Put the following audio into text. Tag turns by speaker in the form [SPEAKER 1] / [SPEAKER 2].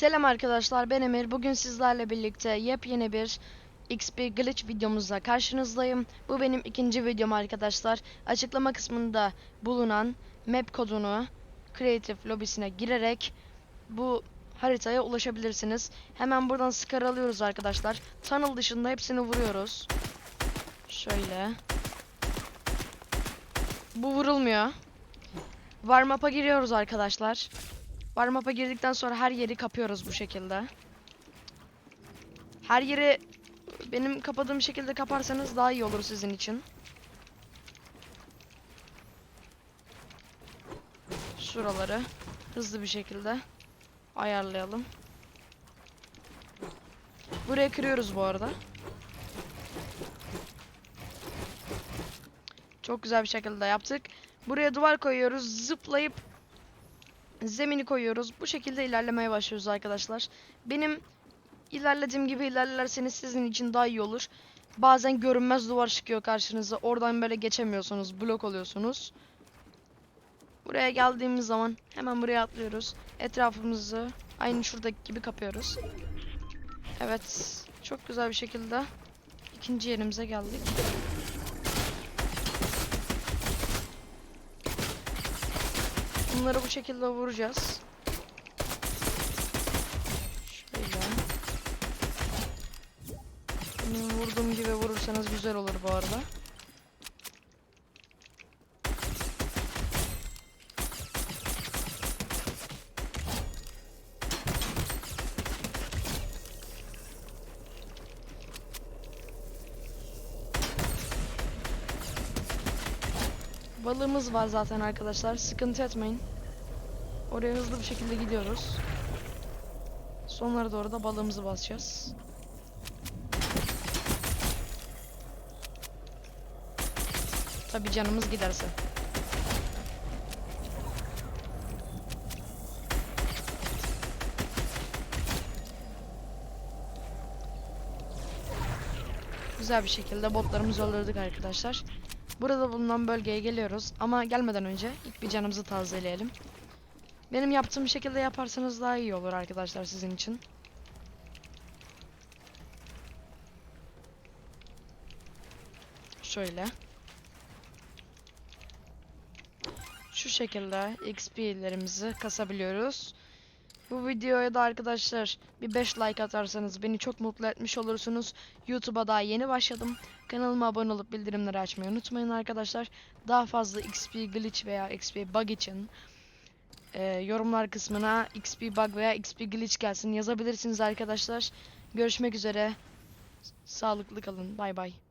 [SPEAKER 1] Selam arkadaşlar ben Emir. Bugün sizlerle birlikte yepyeni bir XP Glitch videomuzla karşınızdayım. Bu benim ikinci videom arkadaşlar. Açıklama kısmında bulunan map kodunu Creative lobisine girerek bu haritaya ulaşabilirsiniz. Hemen buradan Scar alıyoruz arkadaşlar. Tunnel dışında hepsini vuruyoruz. Şöyle. Bu vurulmuyor. Warm up'a giriyoruz arkadaşlar. Warm up'a girdikten sonra her yeri kapıyoruz bu şekilde. Her yeri benim kapadığım şekilde kaparsanız daha iyi olur sizin için. Şuraları hızlı bir şekilde ayarlayalım. Buraya kırıyoruz bu arada. Çok güzel bir şekilde yaptık. Buraya duvar koyuyoruz. Zıplayıp zemini koyuyoruz. Bu şekilde ilerlemeye başlıyoruz arkadaşlar. Benim ilerlediğim gibi ilerlerseniz sizin için daha iyi olur. Bazen görünmez duvar çıkıyor karşınıza. Oradan böyle geçemiyorsunuz. Blok oluyorsunuz. Buraya geldiğimiz zaman hemen buraya atlıyoruz. Etrafımızı aynı şuradaki gibi kapıyoruz. Evet. Çok güzel bir şekilde ikinci yerimize geldik. Bunları bu şekilde vuracağız. Şöyle. Benim vurduğum gibi vurursanız güzel olur bu arada. Balığımız var zaten arkadaşlar. Sıkıntı etmeyin. Oraya hızlı bir şekilde gidiyoruz. Sonlara doğru da balığımızı basacağız. Tabi canımız giderse. Güzel bir şekilde botlarımızı öldürdük arkadaşlar. Burada bulunan bölgeye geliyoruz ama gelmeden önce ilk bir canımızı tazeleyelim. Benim yaptığım şekilde yaparsanız daha iyi olur arkadaşlar sizin için. Şöyle. Şu şekilde XP'lerimizi kasabiliyoruz. Bu videoya da arkadaşlar bir 5 like atarsanız beni çok mutlu etmiş olursunuz. YouTube'a daha yeni başladım. Kanalıma abone olup bildirimleri açmayı unutmayın arkadaşlar. Daha fazla XP glitch veya XP bug için e, yorumlar kısmına XP bug veya XP glitch gelsin yazabilirsiniz arkadaşlar. Görüşmek üzere. Sağlıklı kalın. Bay bay.